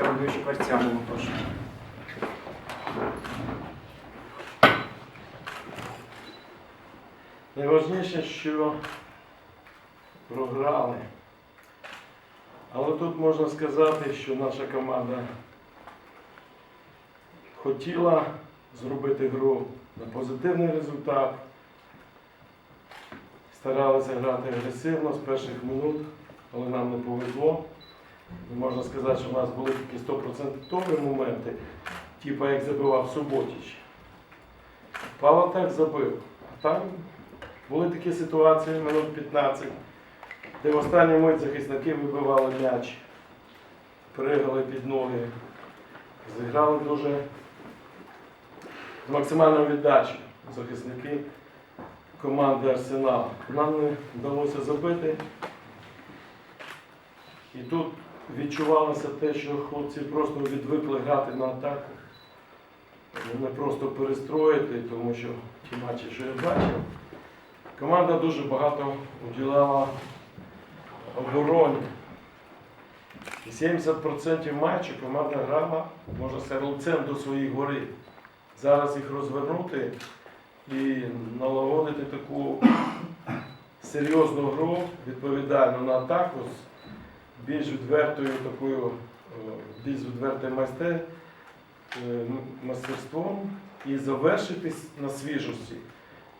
керуючи квартирами тож. Найважніше, що програли. Але тут можна сказати, що наша команда хотіла зробити гру на позитивний результат. Старалися грати агресивно з перших минут, але нам не повезло. І можна сказати, що в нас були такі 100% моменти, типу як забивав Суботіч. Павло так забив. А там були такі ситуації минут 15, де в останній мить захисники вибивали м'яч, пригали під ноги, зіграли дуже з максимальною віддачею захисники команди Арсенал. Нам не вдалося забити. І тут відчувалося те, що хлопці просто відвикли грати на атаку. Не просто перестроїти, тому що ті матчі, що я бачив, команда дуже багато уділяла обороні. І 70% матчу команда грала, сказати, лицем до своїх воріт. Зараз їх розвернути і налагодити таку серйозну гру, відповідальну на атаку більш відвертою такою, е, більш відвертим майстер, е, мастерством і завершитись на свіжості.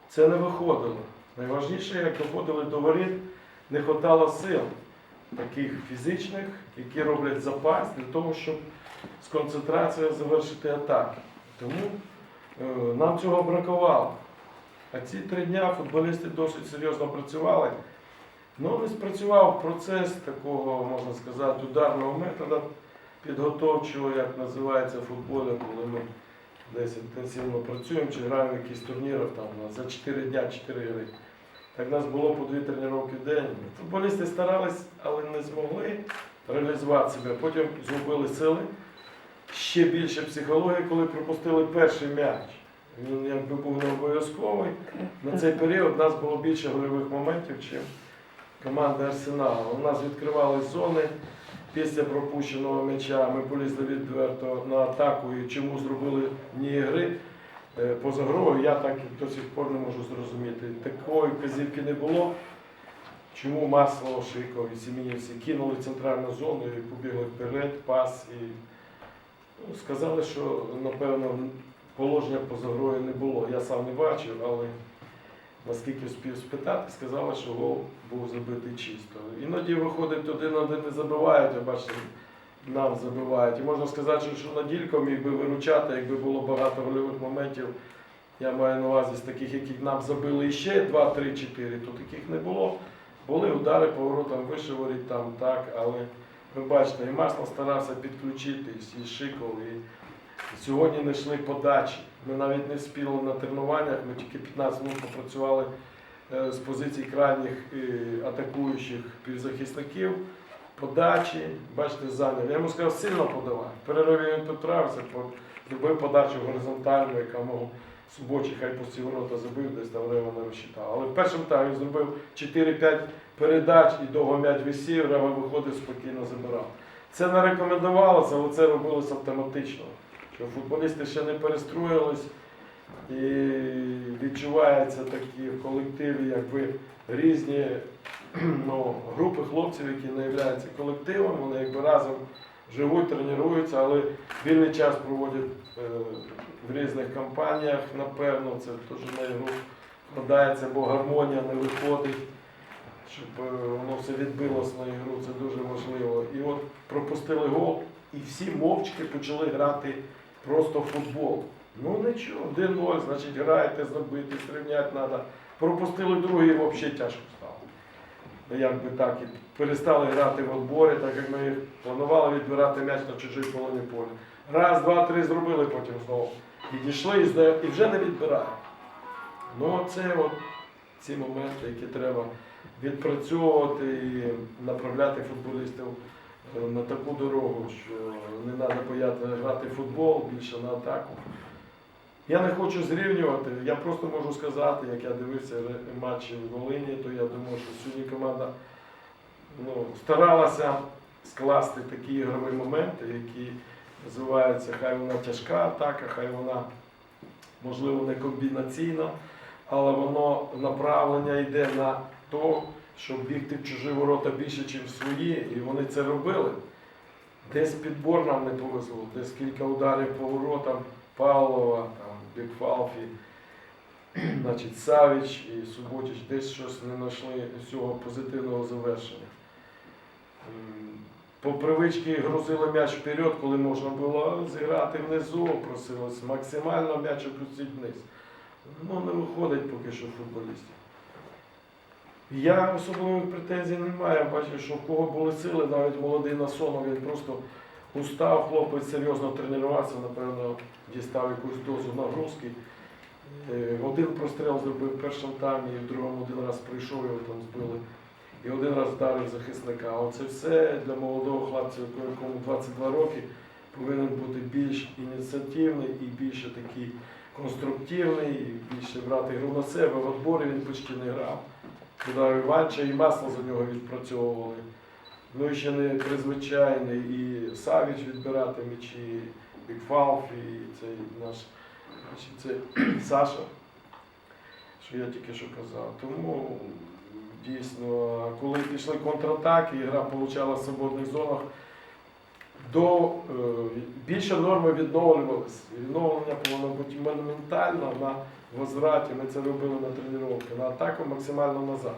Це не виходило. Найважніше, як доходили до воріт, не вистачало сил таких фізичних, які роблять запас для того, щоб з концентрацією завершити атаки. Тому е, нам цього бракувало. А ці три дня футболісти досить серйозно працювали. Ну, не спрацював процес такого, можна сказати, ударного методу підготовчого, як називається в футболі, коли ми десь інтенсивно працюємо чи граємо якісь турнірах там, за 4 дня 4 гри. Так у нас було по 2 тренування в день. Футболісти старались, але не змогли реалізувати себе. Потім згубили сили. Ще більше психології, коли пропустили перший м'яч. Він якби був не обов'язковий. На цей період у нас було більше гольових моментів, ніж команда Арсеналу. У нас відкривались зони після пропущеного м'яча. Ми полізли відверто на атаку і чому зробили ні гри. Е, Поза грою я так до сих пор не можу зрозуміти. Такої вказівки не було. Чому Масло, Шиков і Сімінівці кинули центральну зону і побігли вперед, пас і ну, сказали, що напевно положення поза грою не було. Я сам не бачив, але наскільки встиг спитати, сказали, що гол був забитий чисто. Іноді виходить один-один не забивають, а бачите, нам забивають. І можна сказати, що- що Наділько міг би виручати, якби було багато гольових моментів. Я маю на увазі з таких, яких нам забили іще 2, 3, 4, то таких не було. Були удари по воротам, вище воріт там так, але ви бачите, і масло старався підключитись, і Шиков, і сьогодні не йшли подачі. Ми навіть не вспіли на тренуваннях, ми тільки 15 минут попрацювали е, з позицій крайніх е, атакуючих півзахисників. Подачі, бачите, зайняв. Я йому сказав, сильно подавай. В перериві він підправився, зробив подачу горизонтальну, яка мов Субочі, хай пусті ворота забив, десь там Рева не розчитав. Але в першому таймі зробив 4-5 передач і довго м'яч висів, Рева виходив, спокійно забирав. Це не рекомендувалося, але це робилося автоматично. Що футболісти ще не перестроїлись. І відчуваються такі в колективі, якби різні ну, групи хлопців, які не являються колективом, вони якби разом живуть, тренуються, але вільний час проводять е, в різних компаніях, напевно, це теж на ігру вкладається, бо гармонія не виходить, щоб е, воно все відбилося на ігру, це дуже важливо. І от пропустили гол, і всі мовчки почали грати просто футбол. Ну нічого, 1-0, значить граєте, забити, стріляти треба. Пропустили другий, взагалі тяжко стало. Ну, Якби так, і перестали грати в отборі, так як ми планували відбирати м'яч на чужій половині поля. Раз, два, три зробили, потім знову. Відійшли і вже не відбирають. Ну, це от ці моменти, які треба відпрацьовувати і направляти футболістів на таку дорогу, що не треба боятися грати в футбол, більше на атаку. Я не хочу зрівнювати, я просто можу сказати, як я дивився матчі в Волині, то я думаю, що сьогодні команда ну, старалася скласти такі ігрові моменти, які називаються, хай вона тяжка атака, хай вона можливо не комбінаційна, але воно направлення йде на то, щоб бігти в чужі ворота більше, ніж в свої, і вони це робили. Десь підбор нам не повезло, десь кілька ударів по воротам Павлова, там, Бікфалфі, значить, Савіч і Суботіч десь щось не знайшли цього позитивного завершення. По привичці грузили м'яч вперед, коли можна було зіграти внизу, просилось максимально м'яч опустити вниз. Ну, не виходить поки що футболістів. Я особливих претензій не маю. Бачу, що в кого були сили, навіть молодий Насонов, він просто устав, хлопець серйозно тренувався, напевно, дістав якусь дозу нагрузки. Е, Один простріл зробив в першому таймі, в другому один раз прийшов, його там збили. І один раз вдарив захисника. Оце все для молодого хлопця, якому 22 роки, повинен бути більш ініціативний і більше такий конструктивний, і більше брати гру на себе. В відборі він почти не грав. Туди Іванча і масло за нього відпрацьовували. Ну і ще не призвичайний і Савіч відбирати м'ячі, Фалф, і цей наш значить, це Саша, що я тільки що казав. Тому дійсно, коли пішли контратаки, і гра получала в свободних зонах, до, е, більше норми відновлювалися. Відновлення повинно бути монументально на возвраті. Ми це робили на тренування, на атаку максимально назад.